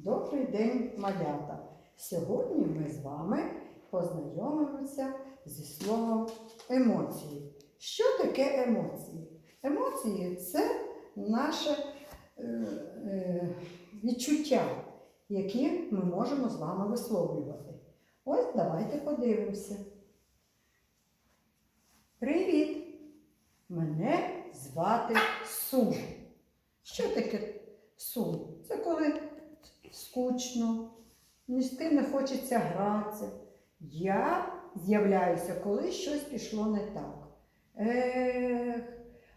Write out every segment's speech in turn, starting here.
Добрий день, малята! Сьогодні ми з вами познайомимося зі словом емоції. Що таке емоції? Емоції це наше е, е, відчуття, які ми можемо з вами висловлювати. Ось давайте подивимося. Привіт! Мене звати Сум. Що таке сум? Це коли скучно, ні з ким не хочеться гратися. Я з'являюся, коли щось пішло не так. Ех,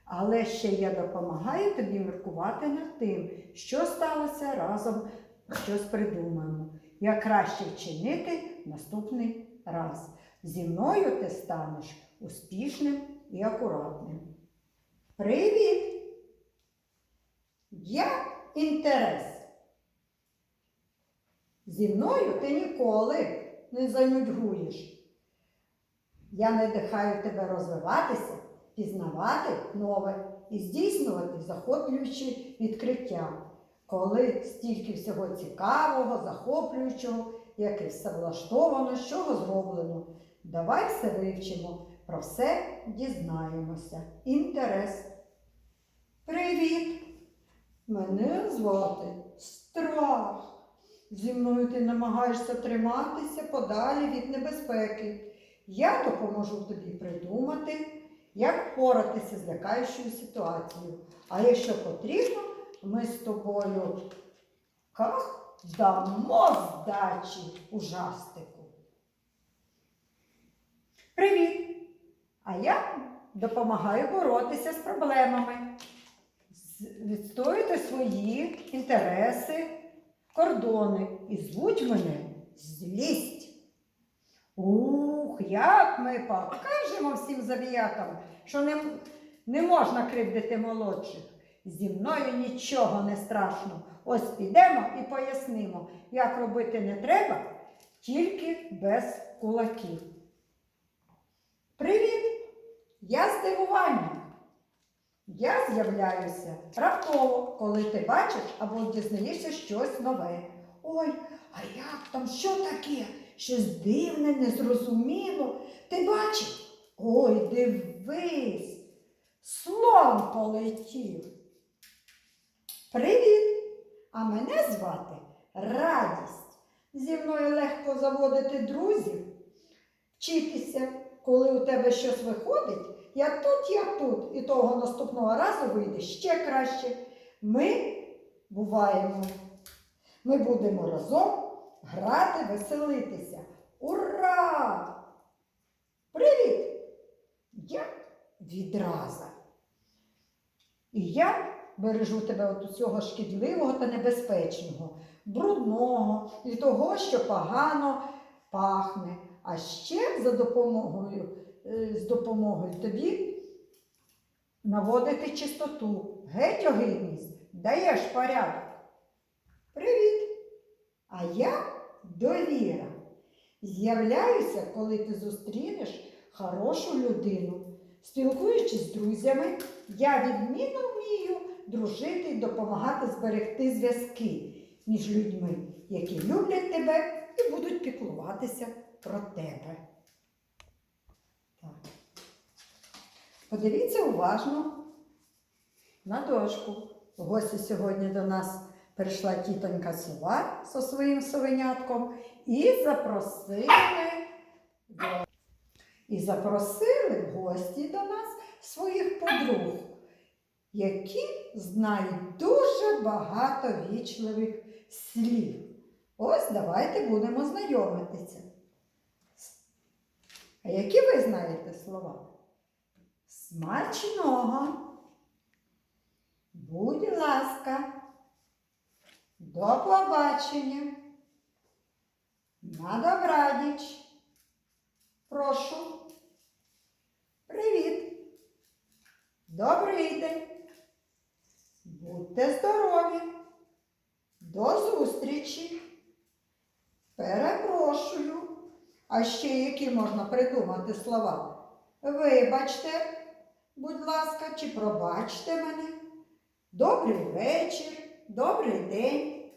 але ще я допомагаю тобі міркувати над тим, що сталося разом, щось придумаємо. Як краще вчинити наступний раз. Зі мною ти станеш успішним і акуратним. Привіт! Я інтерес. Зі мною ти ніколи не занудьгуєш. Я надихаю тебе розвиватися, пізнавати нове і здійснювати захоплюючі відкриття, коли стільки всього цікавого, захоплюючого, яке все влаштовано, з чого зроблено. Давай все вивчимо, про все дізнаємося. Інтерес. Привіт! Мене звати Страх. Зі мною ти намагаєшся триматися подалі від небезпеки. Я допоможу тобі придумати, як впоратися з лякаючою ситуацією. А якщо потрібно, ми з тобою ках дамо здачі ужастику. Привіт! А я допомагаю боротися з проблемами, відстоювати свої інтереси, кордони і звуть мене злість. Ух, як ми покажемо всім завіякам, що не, не можна кривдити молодших. Зі мною нічого не страшно. Ось підемо і пояснимо, як робити не треба, тільки без кулаків. Привіт! Я здивування. Я з'являюся раптово, коли ти бачиш або дізнаєшся щось нове. Ой, а як там, що таке? Щось дивне, незрозуміло. Ти бачив? Ой, дивись, слон полетів. Привіт! А мене звати Радість. Зі мною легко заводити друзів, вчитися, коли у тебе щось виходить. Я тут, я тут, і того наступного разу вийде ще краще. Ми буваємо. Ми будемо разом грати, веселитися. Ура! Привіт! Я відраза. І я бережу тебе від усього шкідливого та небезпечного, брудного і того, що погано пахне. А ще за допомогою з допомогою тобі наводити чистоту, геть огидність, даєш порядок. Привіт! А я довіра. З'являюся, коли ти зустрінеш хорошу людину. Спілкуючись з друзями, я відмінно вмію дружити і допомагати зберегти зв'язки між людьми, які люблять тебе і будуть піклуватися про тебе. Подивіться уважно на дошку. Гості сьогодні до нас прийшла тітонька сова зі своїм совенятком і запросили, і запросили в гості до нас своїх подруг, які знають дуже багато вічливих слів. Ось давайте будемо знайомитися. А які ви знаєте слова? Смачного. Будь ласка. До побачення. На добраніч. Прошу. Привіт. Добрий день. Будьте здорові. До зустрічі. Перепрошую. А ще які можна придумати слова? Вибачте, будь ласка, чи пробачте мене. Добрий вечір, добрий день.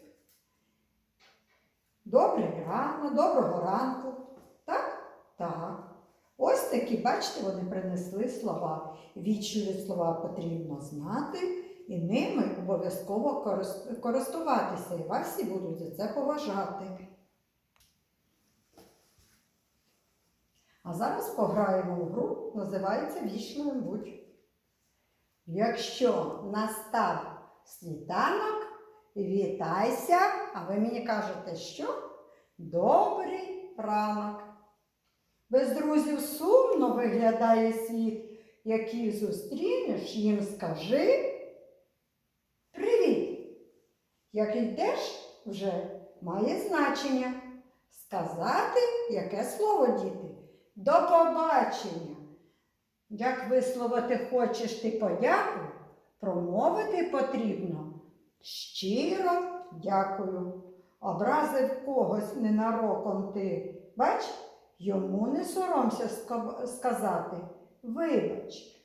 Добрий рано, доброго ранку. Так? Так. Ось такі, бачите, вони принесли слова. Вічливі слова потрібно знати і ними обов'язково користуватися. І вас всі будуть за це поважати. А зараз пограємо в гру, називається Вічливим будь. Якщо настав світанок, вітайся, а ви мені кажете, що? Добрий ранок. Без друзів сумно виглядає світ, який зустрінеш, їм скажи привіт. Як йдеш, вже має значення. Сказати, яке слово діти? До побачення. Як висловити хочеш ти подяку, промовити потрібно. Щиро дякую. Образив когось ненароком ти. Бач, йому не соромся сказати. Вибач.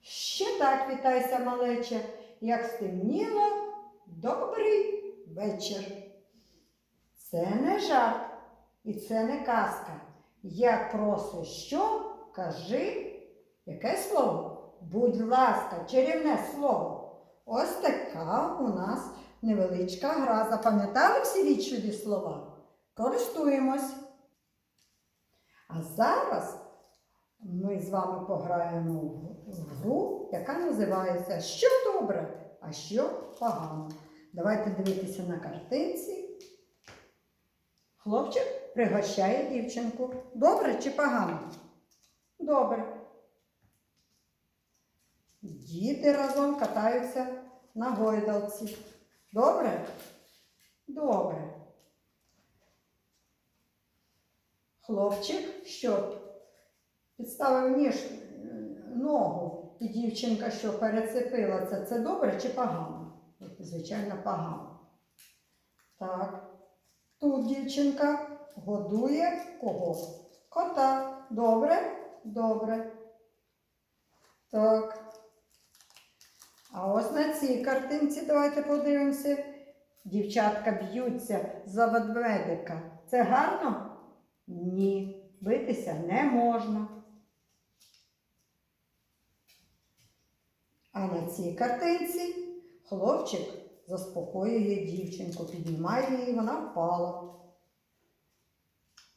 Ще так вітайся, малече, як стемніло, добрий вечір. Це не жарт і це не казка. Як просиш що, кажи, яке слово? Будь ласка, чарівне слово. Ось така у нас невеличка гра. Запам'ятали всі вічливі слова? Користуємось. А зараз ми з вами пограємо в- гру, яка називається Що добре, а що погано. Давайте дивитися на картинці. Хлопчик пригощає дівчинку. Добре чи погано? Добре. Діти разом катаються на гойдалці. Добре? Добре. Хлопчик що? Підставив ніж е, ногу, і дівчинка що перецепила це. Це добре чи погано? Звичайно, погано. Так. Тут дівчинка годує кого? Кота. Добре? Добре. Так. А ось на цій картинці давайте подивимося. Дівчатка б'ються за ведмедика. Це гарно? Ні. Битися не можна. А на цій картинці хлопчик заспокоює дівчинку, піднімає її, вона впала.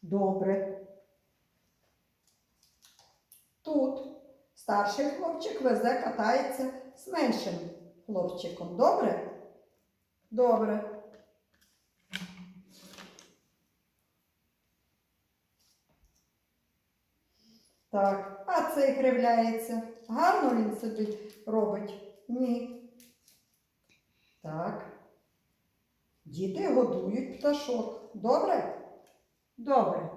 Добре. Тут старший хлопчик везе, катається з меншим хлопчиком. Добре? Добре. Так, а цей кривляється. Гарно він собі робить? Ні. Так. Діти годують пташок. Добре? Добре.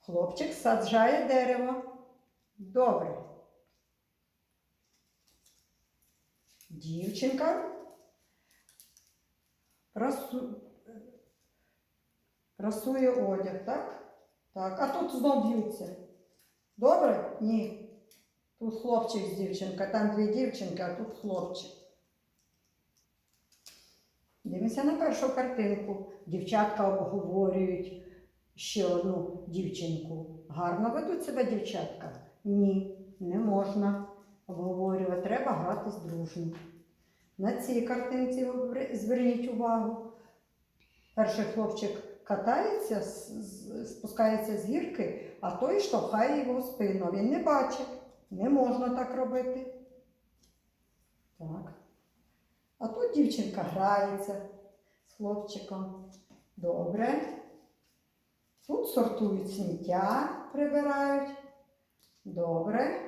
Хлопчик саджає дерево. Добре. Дівчинка прасу... прасує одяг, так? Так, а тут знов б'ються. Добре? Ні. Тут хлопчик з дівчинкою, там дві дівчинки, а тут хлопчик. Дивимося на першу картинку. Дівчатка обговорюють ще одну дівчинку. Гарно ведуть себе дівчатка? Ні, не можна обговорювати. Треба грати з дружно. На цій картинці зверніть увагу. Перший хлопчик катається, спускається з гірки, а той штовхає його в спину. Він не бачить. Не можна так робити. Так. А тут дівчинка грається з хлопчиком. Добре. Тут сортують сміття, прибирають. Добре.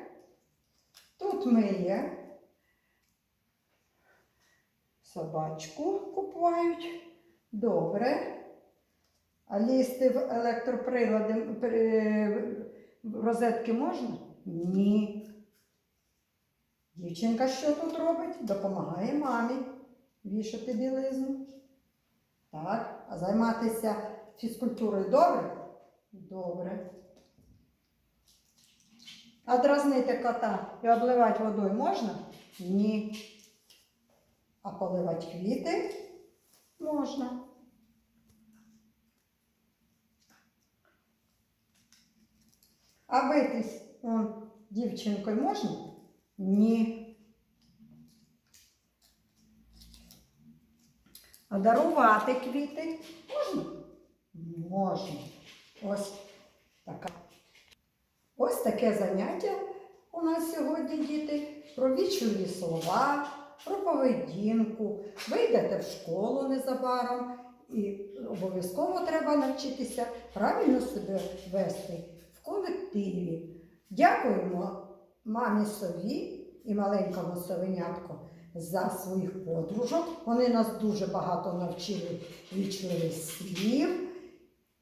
Тут миє. Собачку купують. Добре. А лізти в електроприлади розетки можна? Ні. Дівчинка що тут робить? Допомагає мамі вішати білизну. Так, а займатися фізкультурою добре? Добре. А дразнити кота і обливати водою можна? Ні. А поливати квіти можна. А битись дівчинкою можна? Ні. А дарувати квіти можна? Можна. Ось така. Ось таке заняття у нас сьогодні, діти, про вічливі слова, про поведінку. Вийдете в школу незабаром і обов'язково треба навчитися правильно себе вести в колективі. Дякуємо мамі сові і маленькому совенятку за своїх подружок. Вони нас дуже багато навчили вічливих слів.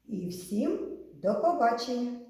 І всім до побачення!